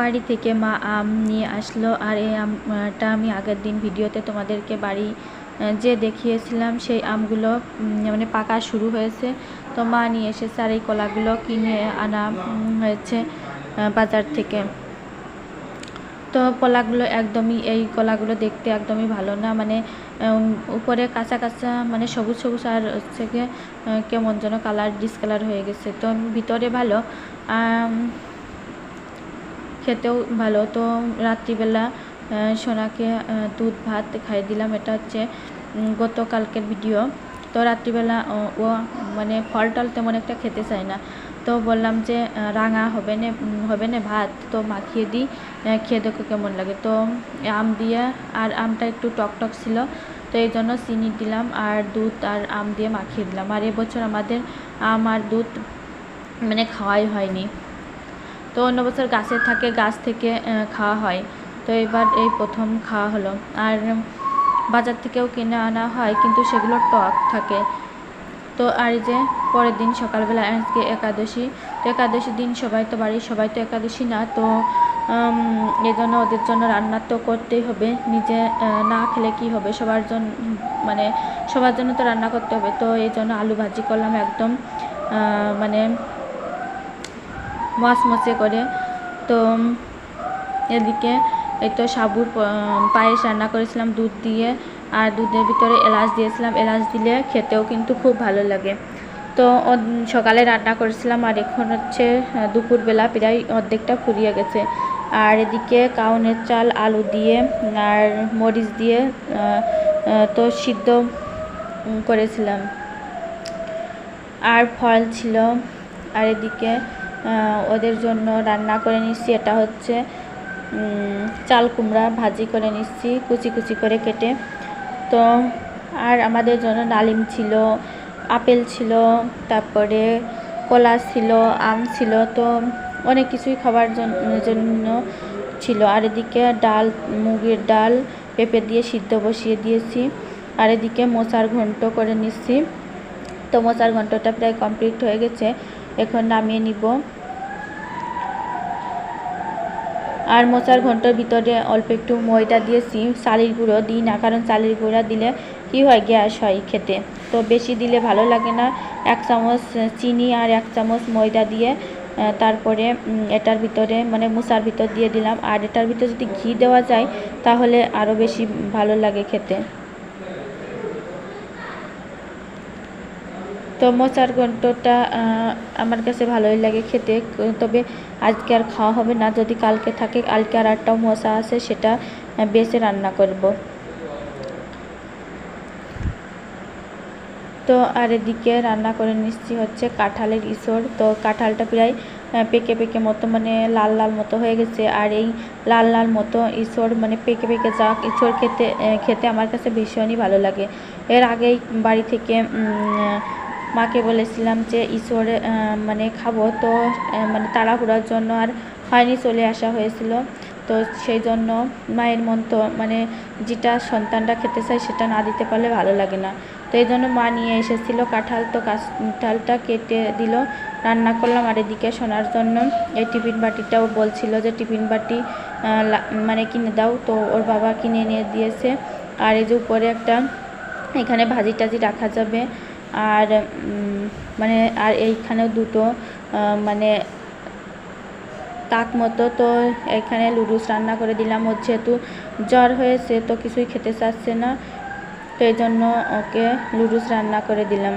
বাড়ি থেকে মা আম নিয়ে আসলো। আর এই আমটা আমি আগের দিন ভিডিওতে তোমাদেরকে বাড়ি যে দেখিয়েছিলাম, সেই আমগুলো মানে পাকা শুরু হয়েছে। তো মা নিয়ে এসেছে আর এই কলাগুলো কিনে আনা হয়েছে বাজার থেকে। তো কলাগুলো একদমই, এই কলাগুলো দেখতে একদমই ভালো না। মানে উপরে কাঁচা কাঁচা মানে সবুজ সবুজ আর হচ্ছে কেমন যেন কালার ডিসকালার হয়ে গেছে। তো ভিতরে ভালো। খেতেও ভালো। তো রাত্রিবেলা সোনাকে দুধ, ভাত খাইয়ে দিলাম। এটা হচ্ছে গতকালকের ভিডিও। তো রাত্রিবেলা, ও মানে ফল টল তেমন একটা খেতে চায় না। তো বললাম যে রাঙা হবে না হবে না ভাত? তো মাখিয়ে দিই খেয়ে দেখো কেমন লাগে। তো আম দিয়ে, আর আমটা একটু টক টক ছিল। তো এই জন্য চিনি দিলাম আর দুধ আর আম দিয়ে মাখিয়ে দিলাম। আর এবছর আমাদের আম আর দুধ মানে খাওয়াই হয়নি। তো অন্য বছর গাছে থাকে, গাছ থেকে খাওয়া হয়। তো এবার এই প্রথম খাওয়া হলো। আর বাজার থেকেও কিনে আনা হয়, কিন্তু সেগুলো টক থাকে। তো আর যে পরের দিন সকালবেলা আজকে একাদশী, তো একাদশী দিন সবাই তো বাড়ির সবাই তো একাদশী না, তো এই জন্য ওদের জন্য রান্না তো করতেই হবে। নিজে না খেলে কি হবে? সবার জন্য মানে সবার জন্য তো রান্না করতে হবে। তো এই জন্য আলু ভাজি করলাম একদম। মানে মচমচে করে। তো এদিকে এই তো সাবুর পায়েস রান্না করেছিলাম, দুধ দিয়ে। আর দুধের ভিতরে এলাচ দিয়েছিলাম। এলাচ দিলে খেতেও কিন্তু খুব ভালো লাগে। তো সকালে রান্না করেছিলাম। আর এখন হচ্ছে দুপুরবেলা প্রায় অর্ধেকটা ফুরিয়ে গেছে। আর এদিকে কাউনের চাল, আলু দিয়ে, আর মরিচ দিয়ে তো সিদ্ধ করেছিলাম। আর ফল ছিল। আর এদিকে ওদের জন্য রান্না করে নিচ্ছি। এটা হচ্ছে চাল কুমড়া ভাজি করে নিচ্ছি, কুচি কুচি করে কেটে। তো, আর আমাদের জন্য ডালিম ছিল, আপেল ছিল, তারপরে কলা ছিল, আম ছিল। তো, অনেক কিছুই খাবার জন্য ছিল। আর এদিকে ডাল, মুগের ডাল, পেঁপে দিয়ে সিদ্ধ বসিয়ে দিয়েছি। আর এদিকে মোচার ঘন্ট করে নিচ্ছি। তো মোচার ঘন্টটা প্রায় কমপ্লিট হয়ে গেছে। এখন নামিয়ে নিব। আর মোচার ঘণ্টার ভিতরে অল্প একটু ময়দা দিয়েছি, চালের গুঁড়ো দিই না, কারণ চালের গুঁড়া দিলে কি হয়, গ্যাস হয় খেতে। তো বেশি দিলে ভালো লাগে না। এক চামচ চিনি আর এক চামচ ময়দা দিয়ে তারপরে এটার ভিতরে মানে মোচার ভিতর দিয়ে দিলাম। আর এটার ভিতরে যদি ঘি দেওয়া যায়, তাহলে আরও বেশি ভালো লাগে খেতে। তো মোচার ঘন্টটা আমার কাছে ভালোই লাগে খেতে। তবে আজকে আর খাওয়া হবে না। যদি কালকে থাকে, কালকে আর একটাও মোচা আছে, সেটা বেছে রান্না করব। তো আর এদিকে রান্না করে নিচ্ছি হচ্ছে কাঁঠালের ইসর। তো কাঁঠালটা প্রায় পেকে পেকে মতো মানে লাল লাল মতো হয়ে গেছে। আর এই লাল লাল মতো ইসর মানে পেকে পেকে যাক ইসর খেতে খেতে আমার কাছে ভীষণই ভালো লাগে। এর আগেই বাড়ি থেকে মাকে বলেছিলাম যে, ঈশ্বরে মানে খাব। তো মানে তাড়াহুড়ার জন্য আর হয়নি চলে আসা হয়েছিল। তো সেই জন্য মায়ের মন তো মানে যেটা সন্তানটা খেতে চায় সেটা না দিতে পারলে ভালো লাগে না। তো এই জন্য মা নিয়ে এসেছিল, কাঁঠাল তো কাঁঠালটা কেটে দিল, রান্না করলাম। আর এদিকে শোনার জন্য এই টিফিন বাটিটাও বলছিল যে, টিফিন বাটি মানে কিনে দাও। তো ওর বাবা কিনে এনে দিয়েছে। আর এই যে উপরে একটা, এখানে ভাজি টাজি রাখা যাবে। আর মানে আর এইখানেও দুটো মানে তাক মতো, তো এখানে লুডুস রান্না করে দিলাম। ওর যেহেতু জ্বর হয়েছে, তো কিছুই খেতে চাচ্ছে না, তো এই জন্য ওকে লুডুস রান্না করে দিলাম।